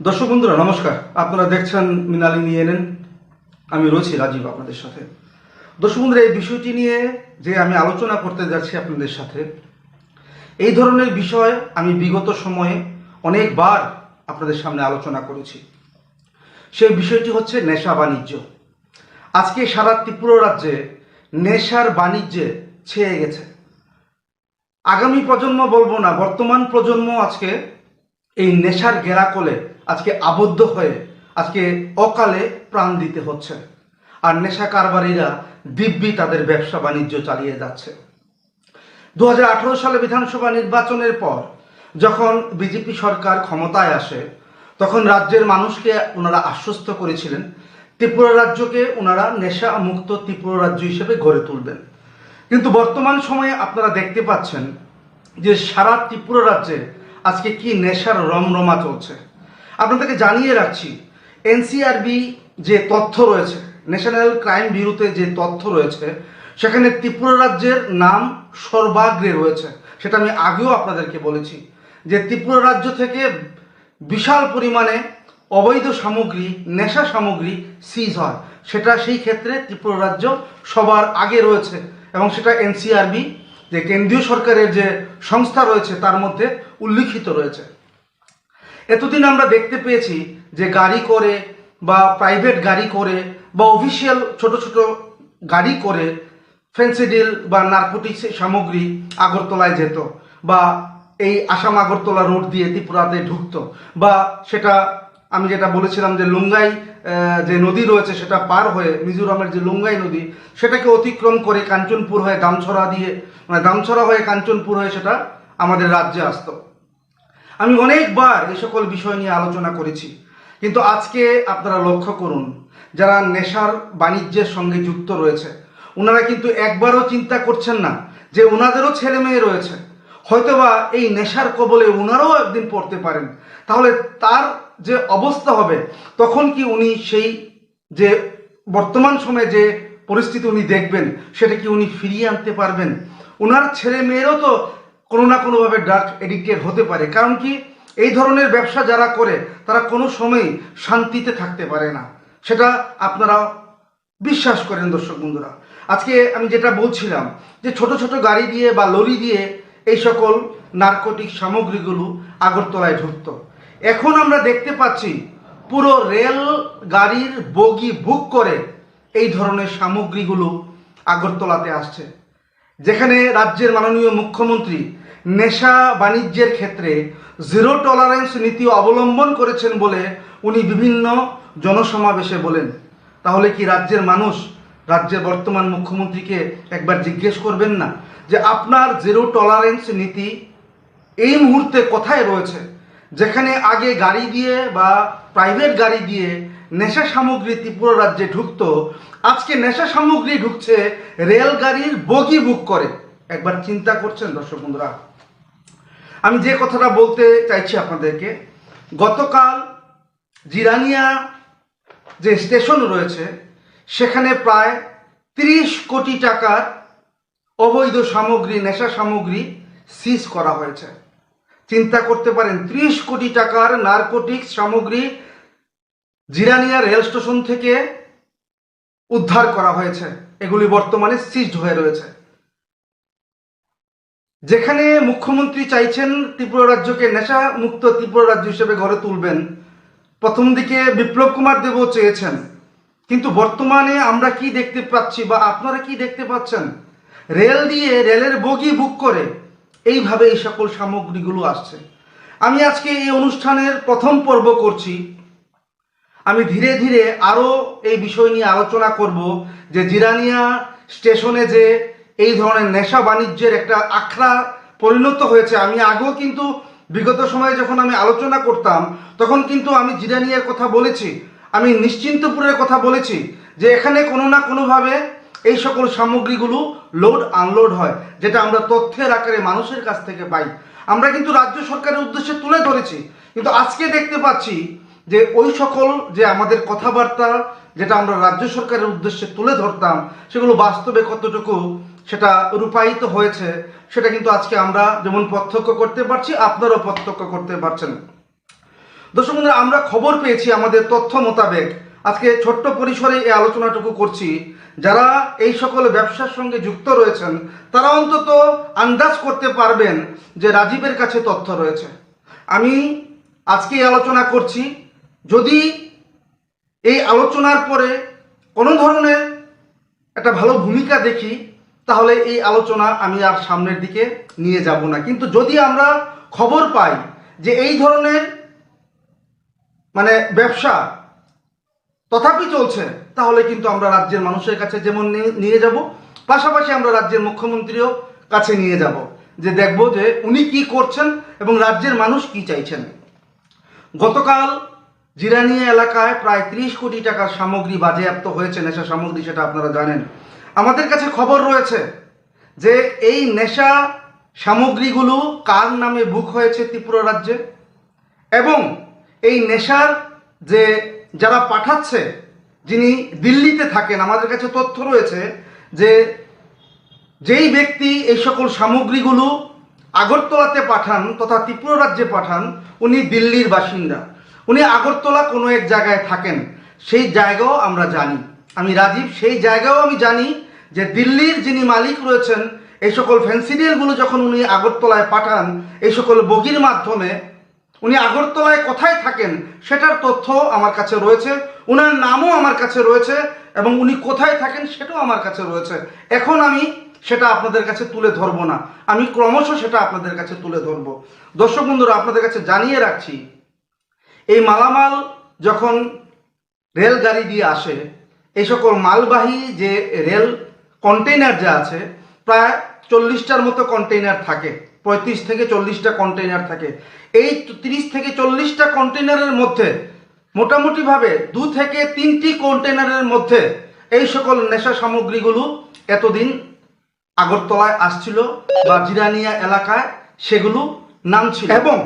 দর্শক বন্ধুরা, নমস্কার। আপনারা দেখছেন মিনালি নিয়ে নেন আমি রয়েছি রাজীব আপনাদের সাথে। দর্শক বন্ধুরা, এই বিষয়টি নিয়ে যে আমি আলোচনা করতে যাচ্ছি আপনাদের সাথে, এই ধরনের বিষয় আমি বিগত সময়ে অনেকবার আপনাদের সামনে আলোচনা করেছি। সেই বিষয়টি হচ্ছে নেশা বাণিজ্য। আজকে সারা ত্রিপুরা রাজ্যে নেশার বাণিজ্যে ছেয়ে গেছে। আগামী প্রজন্ম বলব না, বর্তমান প্রজন্ম আজকে এই নেশার গেরাকলে আজকে আবদ্ধ হয়ে, আজকে অকালে প্রাণ দিতে হচ্ছে। আর নেশা কারবারিরা দিব্যি তাদের ব্যবসা বাণিজ্য চালিয়ে যাচ্ছে। দু হাজার আঠারো সালে বিধানসভা নির্বাচনের পর যখন বিজেপি সরকার ক্ষমতায় আসে, তখন রাজ্যের মানুষকে ওনারা আশ্বস্ত করেছিলেন, ত্রিপুরা রাজ্যকে ওনারা নেশা মুক্ত ত্রিপুরা রাজ্য হিসেবে গড়ে তুলবেন। কিন্তু বর্তমান সময়ে আপনারা দেখতে পাচ্ছেন যে সারা ত্রিপুরা রাজ্যে আজকে কি নেশার রমরমা চলছে? আপনাদেরকে জানিয়ে রাখছি, এনসিআরবি যে তথ্য রয়েছে ন্যাশনাল ক্রাইম ব্যুরোতে যে তথ্য রয়েছে, সেখানে ত্রিপুরা রাজ্যের নাম সর্বাগ্রে রয়েছে। সেটা আমি আগেও আপনাদেরকে বলেছি যে ত্রিপুরা রাজ্য থেকে বিশাল পরিমাণে অবৈধ সামগ্রী, নেশা সামগ্রী সিজ হয়। সেটা সেই ক্ষেত্রে ত্রিপুরা রাজ্য সবার আগে রয়েছে এবং সেটা এনসিআরবি যে কেন্দ্রীয় সরকারের যে সংস্থা রয়েছে, তার মধ্যে উল্লিখিত রয়েছে। এতদিন আমরা দেখতে পেয়েছি যে গাড়ি করে বা প্রাইভেট গাড়ি করে বা অফিসিয়াল ছোট ছোট গাড়ি করে ফেন্সিডিল বা নার্কোটিক্স সামগ্রী আগরতলায় যেত বা এই আসাম আগরতলা রোড দিয়ে ত্রিপুরাতে ঢুকতো বা সেটা আমি যেটা বলেছিলাম যে লুঙ্গাই যে নদী রয়েছে সেটা পার হয়ে মিজোরামের যে লুঙ্গাই নদী, সেটাকে অতিক্রম করে কাঞ্চনপুর হয়ে দামছড়া দিয়ে মানে দামছড়া হয়ে, কাঞ্চনপুর হয়ে সেটা আমাদের রাজ্যে আসতো। আমি অনেকবার এই সকল বিষয় নিয়ে আলোচনা করেছি। কিন্তু আজকে আপনারা লক্ষ্য করুন, যারা নেশার বাণিজ্যের সঙ্গে যুক্ত রয়েছে ওনারা কিন্তু একবারও চিন্তা করছেন না যে ওনাদেরও ছেলে মেয়ে রয়েছে। হয়তোবা এই নেশার কবলে ওনারাও একদিন পড়তে পারেন। তাহলে তার যে অবস্থা হবে, তখন কি উনি সেই যে বর্তমান সময়ে যে পরিস্থিতি উনি দেখবেন, সেটা কি উনি ফিরিয়ে আনতে পারবেন? ওনার ছেলে মেয়েরও তো কোনো না কোনোভাবে ড্রাগ এডিক্টেড হতে পারে। কারণ কি, এই ধরনের ব্যবসা যারা করে, তারা কোনো সময়ই শান্তিতে থাকতে পারে না। সেটা আপনারা বিশ্বাস করেন দর্শক বন্ধুরা। আজকে আমি যেটা বলছিলাম, যে ছোট ছোট গাড়ি দিয়ে বা লরি দিয়ে এই সকল নার্কোটিক সামগ্রীগুলো আগরতলায় ঢুকতো। এখন আমরা দেখতে পাচ্ছি, পুরো রেল গাড়ির বগি বুক করে এই ধরনের সামগ্রীগুলো আগরতলাতে আসছে। যেখানে রাজ্যের মাননীয় মুখ্যমন্ত্রী নেশা বাণিজ্যের ক্ষেত্রে জিরো টলারেন্স নীতি অবলম্বন করেছেন বলে উনি বিভিন্ন জনসমাবেশে বলেন। তাহলে কি রাজ্যের মানুষ রাজ্যের বর্তমান মুখ্যমন্ত্রীকে একবার জিজ্ঞেস করবেন না যে আপনার জিরো টলারেন্স নীতি এই মুহূর্তে কোথায় রয়েছে? যেখানে আগে গাড়ি দিয়ে বা প্রাইভেট গাড়ি দিয়ে নেশা সামগ্রী ত্রিপুরা রাজ্যে ঢুকতো আজকে নেশা সামগ্রী ঢুকছে, রেলগাড়ির বগি বুক করে। একবার চিন্তা করছেন দর্শক বন্ধুরা? আমি যে কথাটা বলতে চাইছি আপনাদেরকে, গতকাল জিরানিয়া যে স্টেশন রয়েছে, সেখানে প্রায় তিরিশ কোটি টাকার অবৈধ সামগ্রী, নেশা সামগ্রী সিজ করা হয়েছে। চিন্তা করতে পারেন, ত্রিশ কোটি টাকার নারকোটিক্স সামগ্রী জিরানিয়া রেল স্টেশন থেকে উদ্ধার করা হয়েছে। এগুলি বর্তমানে সিজড হয়ে রয়েছে। যেখানে মুখ্যমন্ত্রী চাইছেন ত্রিপুরা রাজ্যকে নেশা মুক্ত ত্রিপুরা রাজ্য হিসেবে গড়ে তুলবেন। প্রথম দিকে বিপ্লব কুমার দেবও চেয়েছেন। কিন্তু বর্তমানে আমরা কি দেখতে পাচ্ছি বা আপনারা কি দেখতে পাচ্ছেন? রেল দিয়ে রেলের বগি বুক করে এইভাবে এই সকল সামগ্রীগুলো আসছে। আমি আজকে এই অনুষ্ঠানের প্রথম পর্ব করছি। আমি ধীরে ধীরে আরও এই বিষয় নিয়ে আলোচনা করব যে জিরানিয়া স্টেশনে যে এই ধরনের নেশা বাণিজ্যের একটা আখড়া পরিণত হয়েছে, আমি আগেও কিন্তু বিগত সময়ে যখন আমি আলোচনা করতাম, তখন কিন্তু আমি জিরানিয়ার কথা বলেছি, আমি নিশ্চিন্তপুরের কথা বলেছি যে এখানে কোনো না কোনোভাবে এই সকল সামগ্রীগুলো লোড, আনলোড হয়, যেটা আমরা তথ্যের আকারে মানুষের কাছ থেকে পাই। আমরা কিন্তু রাজ্য সরকারের উদ্দেশ্যে তুলে ধরেছি, কিন্তু আজকে দেখতে পাচ্ছি যে ওই সকল যে আমাদের কথাবার্তা যেটা আমরা রাজ্য সরকারের উদ্দেশ্যে তুলে ধরতাম, সেগুলো বাস্তবে কতটুকু সেটা রূপায়িত হয়েছে, সেটা কিন্তু আজকে আমরা যেমন প্রত্যক্ষ করতে পারছি, আপনারাও প্রত্যক্ষ করতে পারছেন। দর্শক বন্ধুরা, আমরা খবর পেয়েছি আমাদের তথ্য মোতাবেক। আজকে ছোট্ট পরিসরে এই আলোচনাটুকু করছি। যারা এই সকল ব্যবসার সঙ্গে যুক্ত রয়েছেন, তারা অন্তত আন্দাজ করতে পারবেন যে রাজীবের কাছে তথ্য রয়েছে। আমি আজকে এই আলোচনা করছি যদি এই আলোচনার পরে কোনো ধরনের একটা ভালো ভূমিকা দেখি, তাহলে এই আলোচনা আমি আর সামনের দিকে নিয়ে যাব না। কিন্তু যদি আমরা খবর পাই যে এই ধরনের মানে ব্যবসা তথাপি চলছে, তাহলে কিন্তু আমরা রাজ্যের মানুষের কাছে যেমন নিয়ে- যাব, পাশাপাশি আমরা রাজ্যের মুখ্যমন্ত্রীও কাছে নিয়ে যাব, যে দেখব যে উনি কি করছেন এবং রাজ্যের মানুষ কি চাইছেন। গতকাল জিরানিয়া এলাকায় প্রায় ত্রিশ কোটি টাকার সামগ্রী বাজেয়াপ্ত হয়েছে, নেশা সামগ্রী সেটা আপনারা জানেন। আমাদের কাছে খবর রয়েছে যে এই নেশা সামগ্রীগুলো কার নামে বুক হয়েছে ত্রিপুরা রাজ্যে? এবং এই নেশার যে যারা পাঠাচ্ছে, যিনি দিল্লিতে থাকেন, আমাদের কাছে তথ্য রয়েছে যে যেই ব্যক্তি এই সকল সামগ্রীগুলো আগরতলাতে পাঠান তথা ত্রিপুরা রাজ্যে পাঠান, উনি দিল্লির বাসিন্দা। উনি আগরতলা কোনো এক জায়গায় থাকেন, সেই জায়গাও আমরা জানি। আমি রাজীব, সেই জায়গাও আমি জানি যে দিল্লির যিনি মালিক রয়েছেন, এই সকল ফ্যান্সিডিয়ালগুলো যখন উনি আগরতলায় পাঠান, এই সকল বগির মাধ্যমে, উনি আগরতলায় কোথায় থাকেন সেটার তথ্য আমার কাছে রয়েছে, উনার নামও আমার কাছে রয়েছে এবং উনি কোথায় থাকেন সেটাও আমার কাছে রয়েছে। এখন আমি সেটা আপনাদের কাছে তুলে ধরবো না। আমি ক্রমশ সেটা আপনাদের কাছে তুলে ধরবো। দর্শক বন্ধুরা, আপনাদের কাছে জানিয়ে রাখছি এই মালামাল যখন রেলগাড়ি দিয়ে আসে, এই সকল মালবাহী যে রেল কন্টেইনার যা আছে, প্রায় চল্লিশটার মতো কন্টেইনার থাকে, পঁয়ত্রিশ থেকে চল্লিশটা কন্টেইনার থাকে। এই তিরিশ থেকে চল্লিশটা কন্টেইনারের মধ্যে মোটামুটিভাবে দু থেকে তিনটি কন্টেইনারের মধ্যে এই সকল নেশা সামগ্রীগুলো এতদিন আগরতলায় আসছিল বা জিরানিয়া এলাকায় সেগুলো নামছিল। এবং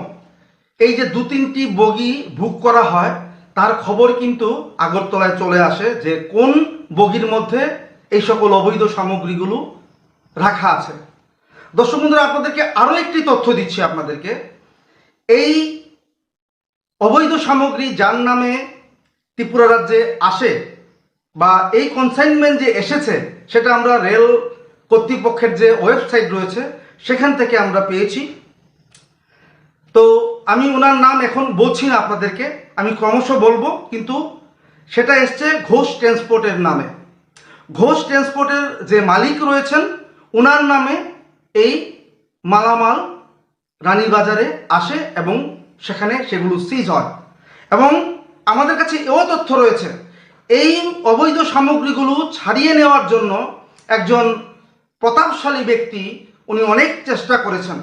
এই যে দু তিনটি বগি বুক করা হয়, তার খবর কিন্তু আগরতলায় চলে আসে যে কোন বগির মধ্যে এই সকল অবৈধ সামগ্রীগুলো রাখা আছে। দর্শক বন্ধুরা, আপনাদেরকে আরও একটি তথ্য দিচ্ছি আপনাদেরকে। এই অবৈধ সামগ্রী যার নামে ত্রিপুরা রাজ্যে আসে বা এই কনসাইনমেন্ট যে এসেছে, সেটা আমরা রেল কর্তৃপক্ষের যে ওয়েবসাইট রয়েছে, সেখান থেকে আমরা পেয়েছি। তো আমি ওনার নাম এখন বলছি না আপনাদেরকে, আমি ক্রমশ বলব, কিন্তু সেটা এসছে ঘোষ ট্রান্সপোর্টের নামে। ঘোষ ট্রান্সপোর্টের যে মালিক রয়েছেন, ওনার নামে এই মালামাল রানীবাজারে আসে এবং সেখানে সেগুলো সিজ হয়। এবং আমাদের কাছে এও তথ্য রয়েছে, এই অবৈধ সামগ্রীগুলো ছাড়িয়ে নেওয়ার জন্য একজন প্রতাপশালী ব্যক্তি উনি অনেক চেষ্টা করেছেন।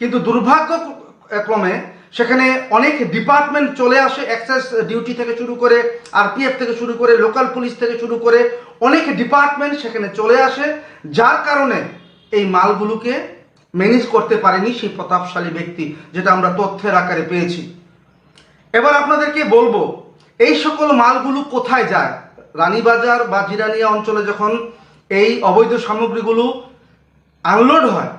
কিন্তু দুর্ভাগ্যক্রমে সেখানে অনেক ডিপার্টমেন্ট চলে আসে এক্সাইজ ডিউটি থেকে শুরু করে আরপিএফ থেকে শুরু করে লোকাল পুলিশ থেকে শুরু করে, অনেক ডিপার্টমেন্ট সেখানে চলে আসে, যার কারণে এই মালগুলোকে ম্যানেজ করতে পারেনি সেই প্রতাপশালী ব্যক্তি, যেটা আমরা তথ্যের আকারে পেয়েছি। এবার আপনাদেরকে বলব, এই সকল মালগুলো কোথায় যায়? রানীবাজার বা জিরানিয়া অঞ্চলে যখন এই অবৈধ সামগ্রীগুলো আনলোড হয়,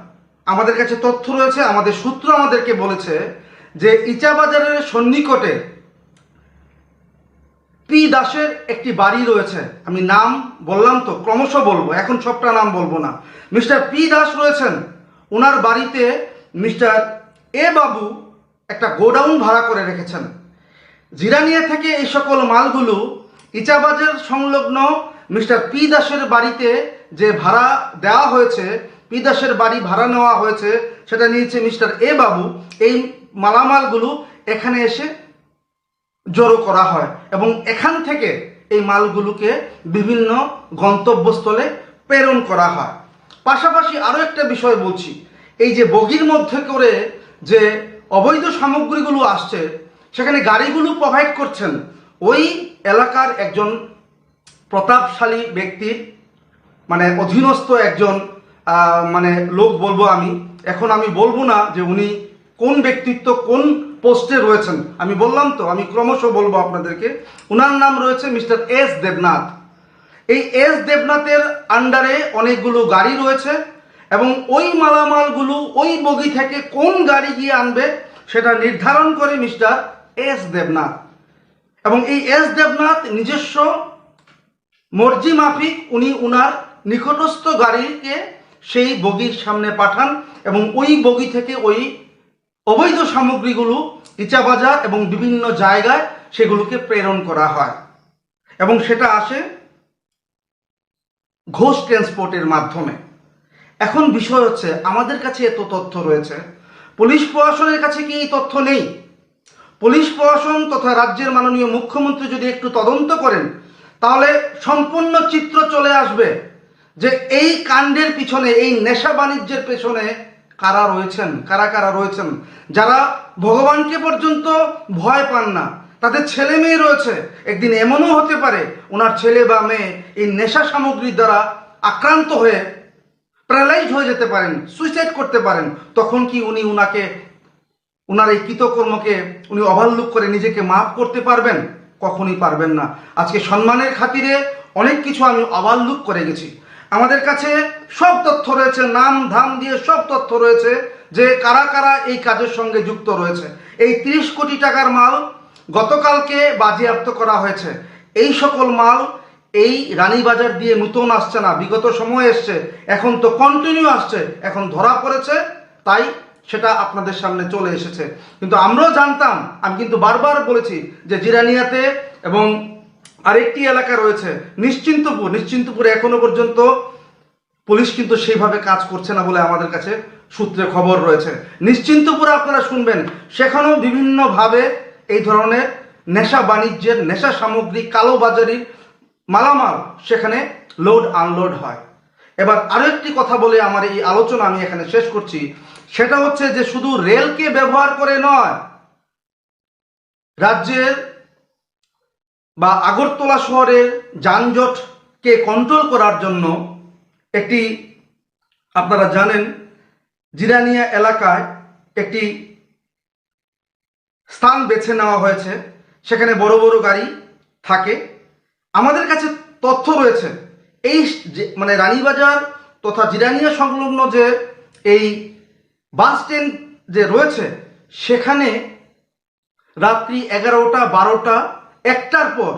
আমাদের কাছে তথ্য রয়েছে, আমাদের সূত্র আমাদেরকে বলেছে যে ইচাবাজারের সন্নিকটে পি দাসের একটি বাড়ি রয়েছে। আমি নাম বললাম তো, ক্রমশ বলব, এখন সবটা নাম বলব না। মিস্টার পি দাস রয়েছেন ওনার বাড়িতে মিস্টার এ বাবু একটা গোডাউন ভাড়া করে রেখেছেন। জিরানিয়া থেকে এই সকল মালগুলো ইচাবাজার সংলগ্ন মিস্টার পি দাসের বাড়িতে যে ভাড়া দেওয়া হয়েছে, পি দাসের বাড়ি ভাড়া নেওয়া হয়েছে, সেটা নিয়েছে মিস্টার এ বাবু। এই মালামালগুলো এখানে এসে জড়ো করা হয় এবং এখান থেকে এই মালগুলোকে বিভিন্ন গন্তব্যস্থলে প্রেরণ করা হয়। পাশাপাশি আরও একটা বিষয় বলছি, এই যে বগির মধ্যে করে যে অবৈধ সামগ্রীগুলো আসছে, সেখানে গাড়িগুলো প্রোভাইড করছেন, ওই এলাকার একজন প্রতাপশালী ব্যক্তির মানে অধীনস্থ একজন মানে লোক বলব আমি। এখন আমি বলব না যে উনি কোন ব্যক্তিত্ব কোন পোস্টে রয়েছেন? আমি বললাম তো, আমি ক্রমশ বলব আপনাদেরকে। ওনার নাম রয়েছে মিস্টার এস দেবনাথ। এই এস দেবনাথের আন্ডারে অনেকগুলো গাড়ি রয়েছে এবং ওই মালামালগুলো ওই বগি থেকে কোন গাড়ি গিয়ে আনবে সেটা নির্ধারণ করে মিস্টার এস দেবনাথ। এবং এই এস দেবনাথ নিজস্ব মর্জি মাফিক, উনি উনার নিকটস্থ গাড়িকে সেই বগির সামনে পাঠান এবং ওই বগি থেকে ওই অবৈধ সামগ্রীগুলো ইচাবাজার এবং বিভিন্ন জায়গায় সেগুলোকে প্রেরণ করা হয়। এবং সেটা আসে ঘোষ ট্রান্সপোর্টের মাধ্যমে। এখন বিষয় হচ্ছে, আমাদের কাছে এত তথ্য রয়েছে। পুলিশ প্রশাসনের কাছে কি এই তথ্য নেই? পুলিশ প্রশাসন তথা রাজ্যের মাননীয় মুখ্যমন্ত্রী যদি একটু তদন্ত করেন, তাহলে সম্পূর্ণ চিত্র চলে আসবে যে এই কাণ্ডের পিছনে, এই নেশা বাণিজ্যের পেছনে কারা রয়েছেন? কারা কারা রয়েছেন? যারা ভগবানকে পর্যন্ত ভয় পান না, তাদের ছেলে মেয়ে রয়েছে। একদিন এমনও হতে পারে, ওনার ছেলে বা মেয়ে এই নেশা সামগ্রীর দ্বারা আক্রান্ত হয়ে প্যারালাইজ হয়ে যেতে পারেন সুইসাইড করতে পারেন। তখন কি উনি উনাকে, উনার এই কৃতকর্মকে উনি ওভারলুক করে নিজেকে মাফ করতে পারবেন? কখনই পারবেন না। আজকে সম্মানের খাতিরে অনেক কিছু আমি ওভারলুক করে গেছি। আমাদের কাছে সব তথ্য রয়েছে, নাম, ধাম দিয়ে সব তথ্য রয়েছে যে কারা কারা এই কাজের সঙ্গে যুক্ত রয়েছে। এই তিরিশ কোটি টাকার মাল গতকালকে বাজেয়াপ্ত করা হয়েছে। এই সকল মাল এই রানীবাজার দিয়ে নতুন আসছে না, বিগত সময় এসছে, এখন তো কন্টিনিউ আসছে, এখন ধরা পড়েছে, তাই সেটা আপনাদের সামনে চলে এসেছে। কিন্তু আমরাও জানতাম, আমি কিন্তু বারবার বলেছি যে জিরানিয়াতে এবং আরেকটি এলাকা রয়েছে, নিশ্চিন্তপুর। নিশ্চিন্তপুরে এখনও পর্যন্ত পুলিশ কিন্তু সেইভাবে কাজ করছে না বলে আমাদের কাছে সূত্রে খবর রয়েছে। নিশ্চিন্তপুরে আপনারা শুনবেন, সেখানেও বিভিন্নভাবে এই ধরনের নেশা বাণিজ্যের, নেশা সামগ্রী, কালোবাজারির মালামাল সেখানে লোড আনলোড হয়। এবার আরও একটি কথা বলে আমার এই আলোচনা আমি এখানে শেষ করছি। সেটা হচ্ছে যে শুধু রেলকে ব্যবহার করে নয়, রাজ্যের বা আগরতলা শহরের যানজটকে কন্ট্রোল করার জন্য একটি, আপনারা জানেন, জিরানিয়া এলাকায় একটি স্থান বেছে নেওয়া হয়েছে। সেখানে বড় বড় গাড়ি থাকে। আমাদের কাছে তথ্য রয়েছে, এই মানে রানীবাজার তথা জিরানিয়া সংলগ্ন যে এই বাস স্ট্যান্ড যে রয়েছে, সেখানে রাত্রি এগারোটা, বারোটা একটার পর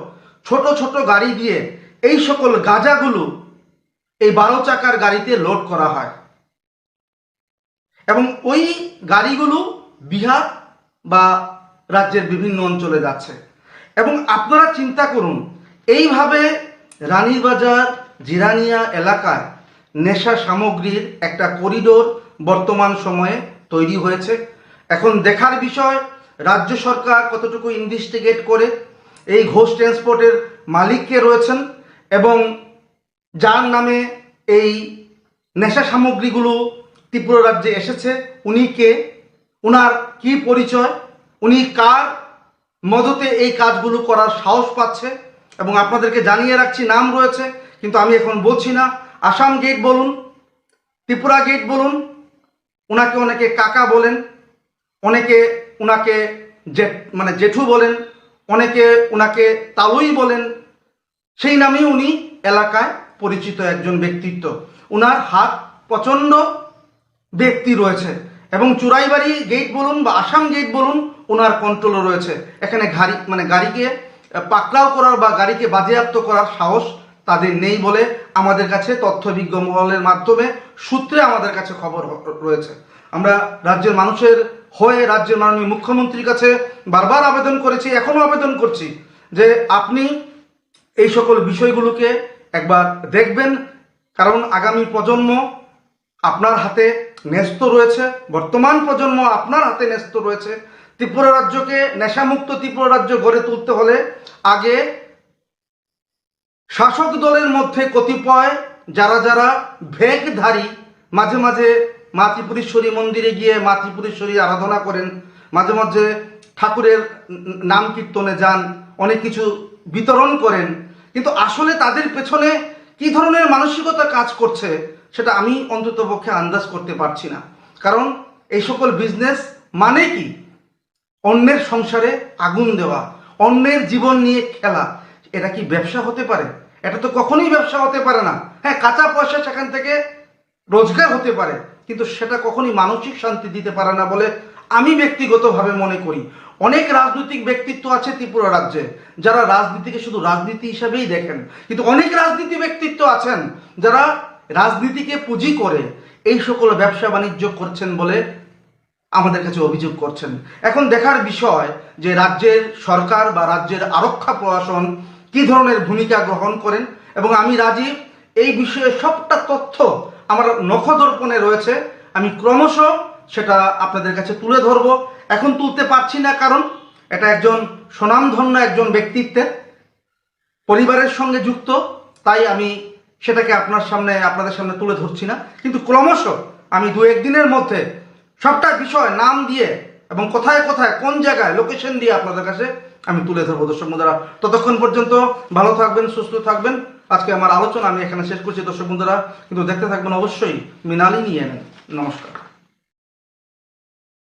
ছোট ছোট গাড়ি দিয়ে এই সকল গাঁজাগুলো এই বারো চাকার গাড়িতে লোড করা হয়। এবং ওই গাড়িগুলো বিহার বা রাজ্যের বিভিন্ন অঞ্চলে যাচ্ছে। এবং আপনারা চিন্তা করুন, এইভাবে রানীবাজার জিরানিয়া এলাকায় নেশা সামগ্রীর একটা করিডোর বর্তমান সময়ে তৈরি হয়েছে। এখন দেখার বিষয়, রাজ্য সরকার কতটুকু ইনভেস্টিগেট করে এই ঘোষ ট্রান্সপোর্টের মালিককে রয়েছেন এবং যার নামে এই নেশা সামগ্রীগুলো ত্রিপুরা রাজ্যে এসেছে, উনি কে, উনার কি পরিচয়, উনি কার মদতে এই কাজগুলো করার সাহস পাচ্ছে এবং আপনাদেরকে জানিয়ে রাখছি, নাম রয়েছে, কিন্তু আমি এখন বলছি না। আসাম গেট বলুন, ত্রিপুরা গেট বলুন ওনাকে অনেকে কাকা বলেন, অনেকে ওনাকে জে মানে জেঠু বলেন অনেকে ওনাকে তালুই বলেন। সেই নামেই উনি এলাকায় পরিচিত একজন ব্যক্তিত্ব। উনার হাত প্রচণ্ড ব্যক্তি রয়েছে এবং চুরাইবাড়ি গেট বলুন বা আসাম গেট বলুন ওনার কন্ট্রোলও রয়েছে। এখানে গাড়ি মানে গাড়িকে পাকড়াও করার বা গাড়িকে বাজেয়াপ্ত করার সাহস তাদের নেই বলে আমাদের কাছে তথ্যবিজ্ঞ মহলের মাধ্যমে সূত্রে আমাদের কাছে খবর রয়েছে। আমরা রাজ্যের মানুষের হয়ে রাজ্যের মাননীয় মুখ্যমন্ত্রীর কাছে বারবার আবেদন করেছি এখনও আবেদন করছি যে আপনি এই সকল বিষয়গুলোকে একবার দেখবেন। কারণ আগামী প্রজন্ম আপনার হাতে ন্যস্ত রয়েছে, বর্তমান প্রজন্ম আপনার হাতে ন্যস্ত রয়েছে। ত্রিপুরা রাজ্যকে নেশামুক্ত ত্রিপুরা রাজ্য গড়ে তুলতে হলে আগে শাসক দলের মধ্যে কতিপয় যারা যারা ভেগধারী মাঝে মাঝে মা ত্রিপুরেশ্বরী মন্দিরে গিয়ে মা ত্রিপুরেশ্বরী আরাধনা করেন। মাঝে মাঝে ঠাকুরের নাম কীর্তনে যান, অনেক কিছু বিতরণ করেন। কিন্তু আসলে তাদের পেছনে কি ধরনের মানসিকতা কাজ করছে, সেটা আমি অন্তত পক্ষে আন্দাজ করতে পারছি না। কারণ এই সকল বিজনেস মানে কি? অন্যের সংসারে আগুন দেওয়া, অন্যের জীবন নিয়ে খেলা, এটা কি ব্যবসা হতে পারে? এটা তো কখনোই ব্যবসা হতে পারে না। হ্যাঁ কাঁচা পয়সা সেখান থেকে রোজগার হতে পারে। কিন্তু সেটা কখনই মানসিক শান্তি দিতে পারে না বলে আমি ব্যক্তিগতভাবে মনে করি। অনেক রাজনৈতিক ব্যক্তিত্ব আছে ত্রিপুরা রাজ্যে, যারা রাজনীতিকে শুধু রাজনীতি হিসাবেই দেখেন। কিন্তু অনেক রাজনীতি ব্যক্তিত্ব আছেন যারা রাজনীতিকে পুঁজি করে এই সকল ব্যবসা বাণিজ্য করছেন বলে আমাদের কাছে অভিযোগ করছেন। এখন দেখার বিষয় যে রাজ্যের সরকার বা রাজ্যের আরক্ষা প্রশাসন কি ধরনের ভূমিকা গ্রহণ করেন এবং আমি রাজীব এই বিষয়ে সবটা তথ্য আমার নখদর্পণে রয়েছে। আমি ক্রমশ সেটা আপনাদের কাছে তুলে ধরবো। এখন তুলতে পারছি না, কারণ এটা একজন স্বনামধন্য একজন ব্যক্তিত্বের পরিবারের সঙ্গে যুক্ত, তাই আমি সেটাকে আপনার সামনে, আপনাদের সামনে তুলে ধরছি না। কিন্তু ক্রমশ আমি দু একদিনের মধ্যে সবটা বিষয়, নাম দিয়ে এবং কোথায় কোথায়, কোন জায়গায় লোকেশন দিয়ে আপনাদের কাছে আমি তুলে ধরবো। দর্শক বন্ধুরা, ততক্ষণ পর্যন্ত ভালো থাকবেন, সুস্থ থাকবেন। আজকে আমার আলোচনা আমি এখানে শেষ করছি, দর্শক বন্ধুরা। কিন্তু দেখতে থাকবেন অবশ্যই মৃণালী নিয়ে নেন নমস্কার।